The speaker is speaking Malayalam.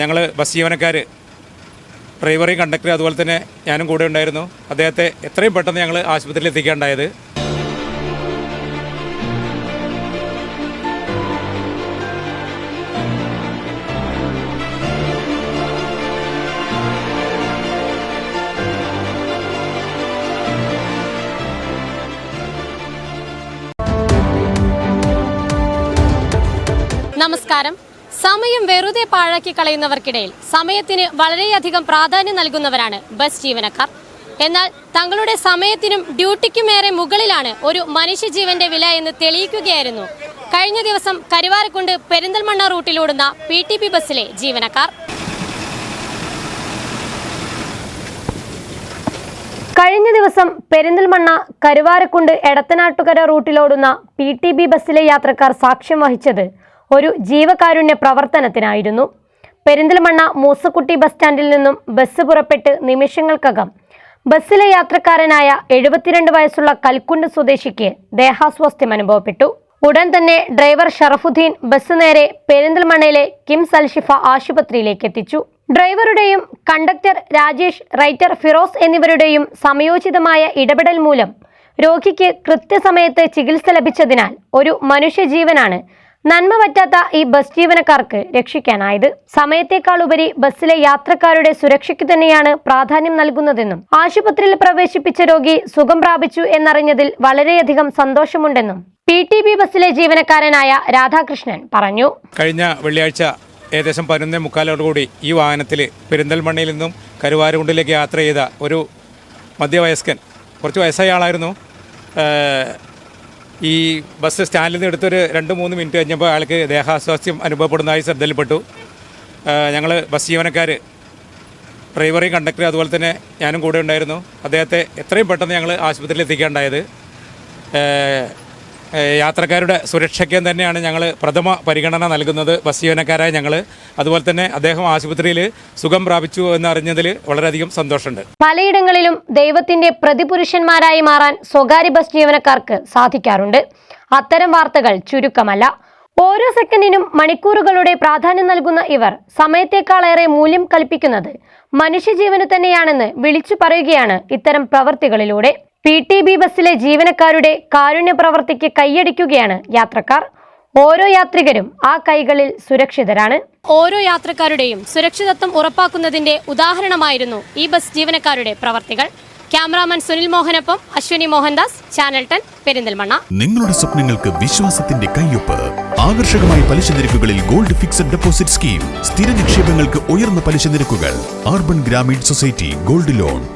ഞങ്ങൾ ബസ് ജീവനക്കാർ ഡ്രൈവറേയും കണ്ടക്ടർ അതുപോലെ തന്നെ ഞാനും കൂടെ ഉണ്ടായിരുന്നു. അദ്ദേഹത്തെ എത്രയും പെട്ടെന്ന് ഞങ്ങൾ ആശുപത്രിയിൽ എത്തിക്കേണ്ടായത്. നമസ്കാരം. സമയം വെറുതെ പാഴാക്കി കളയുന്നവർക്കിടയിൽ സമയത്തിന് വളരെയധികം പ്രാധാന്യം നൽകുന്നവരാണ് ബസ് ജീവനക്കാർ. എന്നാൽ തങ്ങളുടെ സമയത്തിനും ഡ്യൂട്ടിക്കുമേറെ മുകളിലാണ് ഒരു മനുഷ്യജീവന്റെ വില എന്ന് തെളിയിക്കുകയായിരുന്നു. കഴിഞ്ഞ ദിവസം കരുവാരക്കുണ്ട് പെരിന്തൽമണ്ണ റൂട്ടിലോടുന്ന പി ടി പി ബസ്സിലെ ജീവനക്കാർ. കഴിഞ്ഞ ദിവസം പെരിന്തൽമണ്ണ കരുവാരക്കുണ്ട് എടത്തനാട്ടുകര റൂട്ടിലോടുന്ന പി ടി ബി ബസ്സിലെ യാത്രക്കാർ സാക്ഷ്യം വഹിച്ചത് ഒരു ജീവകാരുണ്യ പ്രവർത്തനത്തിനായിരുന്നു. പെരിന്തൽമണ്ണ മൂസക്കുട്ടി ബസ് സ്റ്റാൻഡിൽ നിന്നും ബസ് പുറപ്പെട്ട് നിമിഷങ്ങൾക്കകം ബസ്സിലെ യാത്രക്കാരനായ എഴുപത്തിരണ്ട് വയസ്സുള്ള കൽക്കുണ്ട് സ്വദേശിക്ക് ദേഹാസ്വാസ്ഥ്യം അനുഭവപ്പെട്ടു. ഉടൻ തന്നെ ഡ്രൈവർ ഷറഫുദ്ദീൻ ബസ് നേരെ പെരിന്തൽമണ്ണയിലെ കിംസ് അൽഷിഫ ആശുപത്രിയിലേക്ക് എത്തിച്ചു. ഡ്രൈവറുടെയും കണ്ടക്ടർ രാജേഷ് റൈറ്റർ ഫിറോസ് എന്നിവരുടെയും സമയോചിതമായ ഇടപെടൽ മൂലം രോഗിക്ക് കൃത്യസമയത്ത് ചികിത്സ ലഭിച്ചതിനാൽ ഒരു മനുഷ്യജീവനാണ് നന്മ പറ്റാത്ത ഈ ബസ് ജീവനക്കാർക്ക് രക്ഷിക്കാനായത്. സമയത്തേക്കാൾ ഉപരി ബസ്സിലെ യാത്രക്കാരുടെ സുരക്ഷയ്ക്ക് തന്നെയാണ് പ്രാധാന്യം നൽകുന്നതെന്നും ആശുപത്രിയിൽ പ്രവേശിപ്പിച്ച രോഗി സുഖം പ്രാപിച്ചു എന്നറിഞ്ഞതിൽ വളരെയധികം സന്തോഷമുണ്ടെന്നും പി ടി ബി ബസ്സിലെ ജീവനക്കാരനായ രാധാകൃഷ്ണൻ പറഞ്ഞു. കഴിഞ്ഞ വെള്ളിയാഴ്ച ഏകദേശം പതിനൊന്നേ മുക്കാലോടുകൂടി ഈ വാഹനത്തിൽ പെരിന്തൽമണ്ണയിൽ നിന്നും കരുവാരുകുണ്ടിലേക്ക് യാത്ര ചെയ്ത ഒരു മധ്യവയസ്കൻ കുറച്ച് വയസ്സായ ആളായിരുന്നു. ഈ ബസ് സ്റ്റാൻഡിൽ നിന്ന് എടുത്തൊരു രണ്ട് മൂന്ന് മിനിറ്റ് കഴിഞ്ഞപ്പോൾ അയാൾക്ക് ദേഹാസ്വാസ്ഥ്യം അനുഭവപ്പെടുന്നതായി ശ്രദ്ധയിൽപ്പെട്ടു. ഞങ്ങൾ ബസ് ജീവനക്കാർ ഡ്രൈവറേയും കണ്ടക്ടർ അതുപോലെ തന്നെ ഞാനും കൂടെ ഉണ്ടായിരുന്നു. അദ്ദേഹത്തെ എത്രയും പെട്ടെന്ന് ഞങ്ങൾ ആശുപത്രിയിൽ എത്തിക്കേണ്ടായത് യാത്രക്കാരുടെ സുരക്ഷയ്ക്ക് തന്നെയാണ് ഞങ്ങൾ പ്രഥമ പരിഗണന നൽകുന്നത്. ബസ് ജീവനക്കാരായ ഞങ്ങൾ അതുപോലെ തന്നെ അദ്ദേഹം ആശുപത്രിയിൽ സുഖം പ്രാപിച്ചു എന്നറിഞ്ഞതിൽ വളരെയധികം സന്തോഷമുണ്ട്. പലയിടങ്ങളിലും ദൈവത്തിന്റെ പ്രതിപുരുഷന്മാരായി മാറാൻ സ്വകാര്യ ബസ് ജീവനക്കാർക്ക് സാധിക്കാറുണ്ട്. അത്തരം വാർത്തകൾ ചുരുക്കമല്ല. ഓരോ സെക്കൻഡിനും മണിക്കൂറുകളുടെ പ്രാധാന്യം നൽകുന്ന ഇവർ സമയത്തേക്കാളേറെ മൂല്യം കൽപ്പിക്കുന്നത് മനുഷ്യജീവന് തന്നെയാണെന്ന് വിളിച്ചു പറയുകയാണ് ഇത്തരം പ്രവർത്തികളിലൂടെ. പി ടി ബി ബസ്സിലെ ജീവനക്കാരുടെ കാരുണ്യ പ്രവർത്തിക്ക് കൈയടിക്കുകയാണ് യാത്രക്കാർ. ഓരോ യാത്രികരും ആ കൈകളിൽ സുരക്ഷിതരാണ്. ഓരോ യാത്രക്കാരുടെയും സുരക്ഷിതത്വം ഉറപ്പാക്കുന്നതിന്റെ ഉദാഹരണമായിരുന്നു ഈ ബസ് ജീവനക്കാരുടെ പ്രവർത്തികൾ. ക്യാമറാമാൻ സുനിൽ മോഹനൊപ്പം അശ്വിനി മോഹൻദാസ് ചാനൽ ടെൻ പെരിന്തൽമണ്ണ. നിങ്ങളുടെ സ്വപ്നങ്ങൾക്ക് വിശ്വാസത്തിന്റെ കയ്യൊപ്പ്. ആകർഷകമായ പലിശ നിരക്കുകളിൽ ഗോൾഡ് ഫിക്സഡ് ഡെപ്പോസിറ്റ് സ്കീം. സ്ഥിര നിക്ഷേപങ്ങൾക്ക് ഉയർന്ന പലിശ നിരക്കുകൾ. Urban Grameen society gold loan.